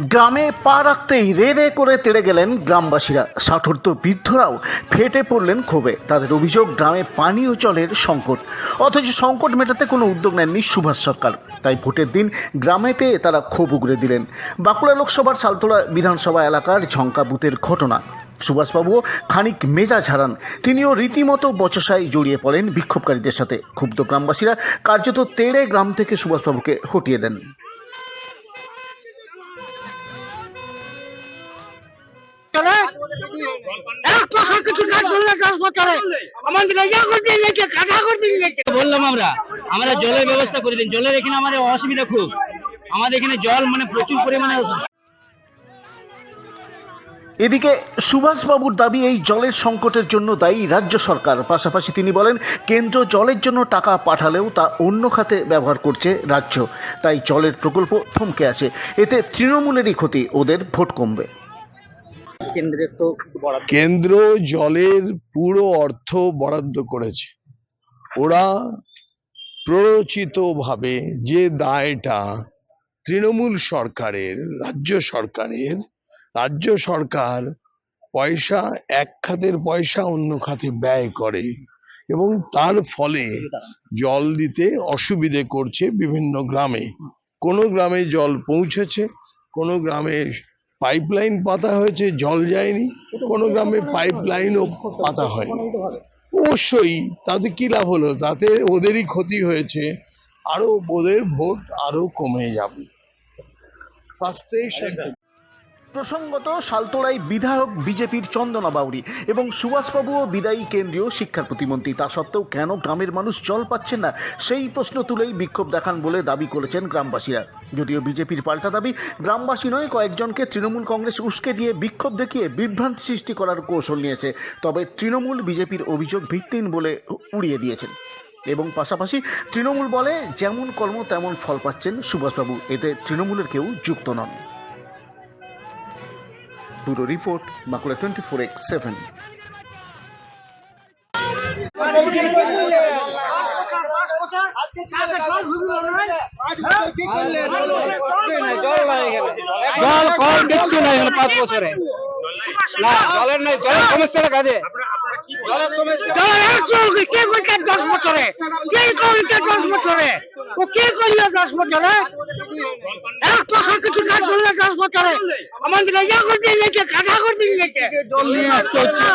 গ্রামে পা রাখতেই রে রে করে তেড়ে গেলেন গ্রামবাসীরা। ষাঠর্ত বৃদ্ধরাও ফেটে পড়লেন ক্ষোভে। তাদের অভিযোগ, গ্রামে পানীয় জলের সংকট। অথচ সংকট মেটাতে কোনো উদ্যোগ নেননি সুভাষ সরকার। তাই ভোটের দিন গ্রামে পেয়ে তারা ক্ষোভ উগড়ে দিলেন। বাঁকুড়া লোকসভার সালতোলা বিধানসভা এলাকার ঝঙ্কা বুথের ঘটনা। সুভাষবাবুও খানিক মেজাজ হারান। তিনিও রীতিমতো বচসায় জড়িয়ে পড়েন বিক্ষোভকারীদের সাথে। ক্ষুব্ধ গ্রামবাসীরা কার্যত তেড়ে গ্রাম থেকে সুভাষবাবুকে হটিয়ে দেন। এক কিছু কাজ করলে দশ বছরে আমাদের ইয়া করতে গেছে কাটা করতে গেছে বললাম আমরা। আমরা জলের ব্যবস্থা করে দিন। জলের এখানে আমাদের অসুবিধা খুব। আমাদের এখানে জল মানে প্রচুর পরিমাণে এদিকে সুভাষবাবুর দাবি এই জলের সংকটের জন্য দায়ী রাজ্য সরকার। পাশাপাশি তিনি বলেন কেন্দ্র জলের জন্য টাকা পাঠালেও তা অন্য খাতে ব্যবহার করছে রাজ্য। তাই জলের প্রকল্প থমকে আছে। এতে তৃণমূলেরই ক্ষতি ওদের ভোট কমবে। কেন্দ্র জলের পুরো অর্থ বরাদ্দ করেছে। ওরা প্ররোচিতভাবে যে দায়টা তৃণমূল সরকারের, রাজ্য সরকারের, রাজ্য সরকার পয়সা, এক খাতের পয়সা অন্য খাতে ব্যয় করে এবং তার ফলে জল দিতে অসুবিধে করছে বিভিন্ন গ্রামে। কোনো গ্রামে জল পৌঁছেছে, কোনো গ্রামে পাইপলাইন পাতা হয়েছে, জল যায়নি। কোনো গ্রামে পাইপলাইনও পাতা হয়নি। অবশ্যই তাতে কি লাভ হলো? তাতে ওদেরই ক্ষতি হয়েছে। আরও ওদের ভোট আরও কমে যাবে। ফ্রাস্ট্রেশন প্রসঙ্গত সালতোড়াই বিধায়ক বিজেপির চন্দনা বাউরি এবং সুভাষবাবুও বিদায়ী কেন্দ্রীয় শিক্ষা প্রতিমন্ত্রী। তা সত্ত্বেও কেন গ্রামের মানুষ জল পাচ্ছেন না? সেই প্রশ্ন তুলেই বিক্ষোভ দেখান বলে দাবি করেছেন গ্রামবাসীরা। যদিও বিজেপির পাল্টা দাবি, গ্রামবাসী নয়, কয়েকজনকে তৃণমূল কংগ্রেস উস্কে দিয়ে বিক্ষোভ দেখিয়ে বিভ্রান্তি সৃষ্টি করার কৌশল নিয়েছে। তবে তৃণমূল বিজেপির অভিযোগ ভিত্তিহীন বলে উড়িয়ে দিয়েছেন। এবং পাশাপাশি তৃণমূল বলে যেমন কর্ম তেমন ফল পাচ্ছেন সুভাষবাবু। এতে তৃণমূলের কেউ যুক্ত নন। Bureau report Bankura twenty four x seven জল কল কিচ্ছু নাই এখানে পাঁচ বছরে। না, জলের নাই, জলের সমস্যাটা কাজে। দশ বছরে? দশ বছরে? ও কে দশ বছরে? এক কিছু কাজ করলে দশ হবে আমাদের গেছে কাটা করতে গেছে। জল নিয়ে আসতে হচ্ছে।